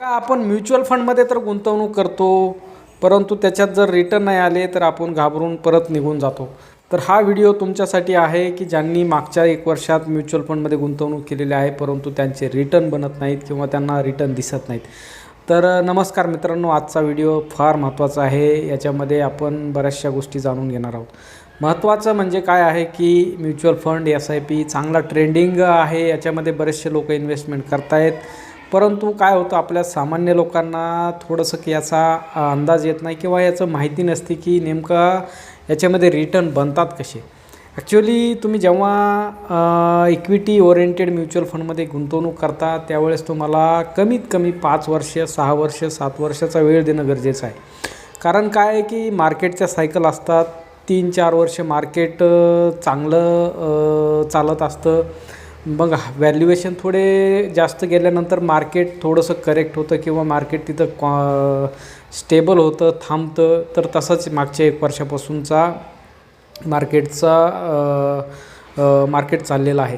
का आपण म्युच्युअल फंडमध्ये तर गुंतवणूक करतो परंतु त्याच्यात जर रिटर्न नाही आले तर आपण घाबरून परत निघून जातो. तर हा व्हिडिओ तुमच्यासाठी आहे की ज्यांनी मागच्या एक वर्षात म्युच्युअल फंडमध्ये गुंतवणूक केलेली आहे परंतु त्यांचे रिटर्न बनत नाहीत किंवा त्यांना रिटर्न दिसत नाहीत. तर नमस्कार मित्रांनो आजचा व्हिडिओ फार महत्त्वाचा आहे. याच्यामध्ये आपण बऱ्याचशा गोष्टी जाणून घेणार आहोत. महत्त्वाचं म्हणजे काय आहे की mutual fund S I P चांगला ट्रेंडिंग आहे. याच्यामध्ये बरेचसे लोक इन्व्हेस्टमेंट करतायत. परंतु काय होतं आपल्या सामान्य लोकांना थोडंसं की याचा अंदाज येत नाही किंवा याचं माहिती नसते की नेमका याच्यामध्ये रिटर्न बनतात कसे. ॲक्च्युली तुम्ही जेव्हा इक्विटी ओरिएंटेड म्युच्युअल फंडमध्ये गुंतवणूक करता त्यावेळेस तुम्हाला कमीत कमी पाच वर्ष सहा वर्ष सात वर्षाचा वेळ देणं गरजेचं आहे. कारण काय आहे की मार्केटच्या सायकल असतात तीन चार वर्ष मार्केट चांगलं चालत असतं. मग व्हॅल्युएशन थोडे जास्त गेल्यानंतर मार्केट थोडंसं करेक्ट होतं किंवा मार्केट तिथं कॉ स्टेबल होतं थांबतं. तर तसंच मागच्या एक वर्षापासूनचा मार्केटचा मार्केट चाललेला आहे.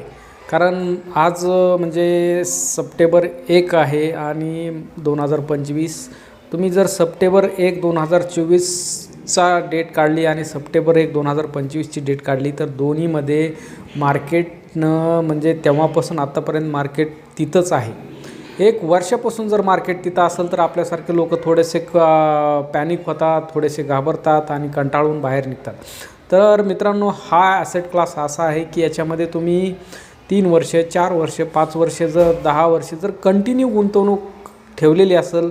कारण आज म्हणजे सप्टेंबर एक आहे आणि दोन हजार पंचवीस. तुम्ही जर सप्टेंबर एक दोन हजार चोवीस चा डेट काढली आणि सप्टेंबर एक दोन हजार पंचवीसची डेट काढली तर दोन्हीमध्ये मार्केटनं म्हणजे तेव्हापासून आत्तापर्यंत मार्केट तिथंच आहे. एक वर्षापासून जर मार्केट तिथं असेल तर आपल्यासारखे लोक थोडेसे क पॅनिक होतात थोडेसे घाबरतात आणि कंटाळून बाहेर निघतात. तर मित्रांनो हा ॲसेट क्लास असा आहे की याच्यामध्ये तुम्ही तीन वर्ष चार वर्ष पाच वर्ष जर दहा वर्ष जर कंटिन्यू गुंतवणूक ठेवलेली असेल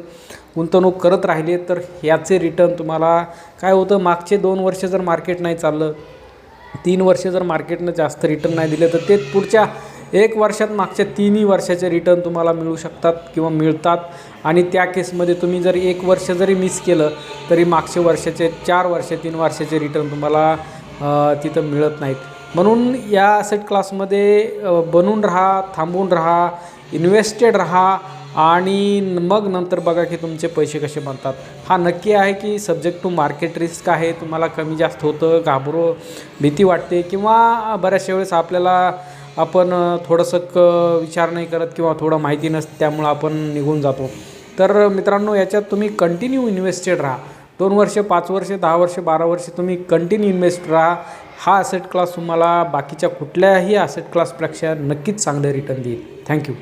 गुंतवणूक करत राहिले तर ह्याचे रिटर्न तुम्हाला काय होतं? मागचे दोन वर्ष जर मार्केट नाही चाललं तीन वर्ष जर मार्केटनं जास्त रिटर्न नाही दिले तर ते पुढच्या एक वर्षात मागच्या तिन्ही वर्षाचे रिटर्न तुम्हाला मिळू शकतात किंवा मिळतात. आणि त्या केसमध्ये तुम्ही जर एक वर्ष जरी मिस केलं तरी मागच्या वर्षाचे चार वर्ष तीन वर्षाचे रिटर्न तुम्हाला तिथं मिळत नाहीत. म्हणून या असेट क्लासमध्ये बनून राहा थांबून राहा इन्व्हेस्टेड राहा आणि मग नंतर बघा की तुमचे पैसे कसे बनतात. हा नक्की आहे की सब्जेक्ट टू मार्केट रिस्क आहे तुम्हाला कमी जास्त होतं घाबरो भीती वाटते किंवा बऱ्याचशा वेळेस आपल्याला आपण थोडंसं क विचार नाही करत किंवा थोडं माहिती नसतं त्यामुळं आपण निघून जातो. तर मित्रांनो याच्यात तुम्ही कंटिन्यू इन्व्हेस्टेड राहा. दोन वर्ष पाच वर्ष दहा वर्ष बारा वर्ष तुम्ही कंटिन्यू इन्व्हेस्ट राहा. हा असेट क्लास तुम्हाला बाकीच्या कुठल्याही असेट क्लासपेक्षा नक्कीच चांगले रिटर्न देईल. थँक्यू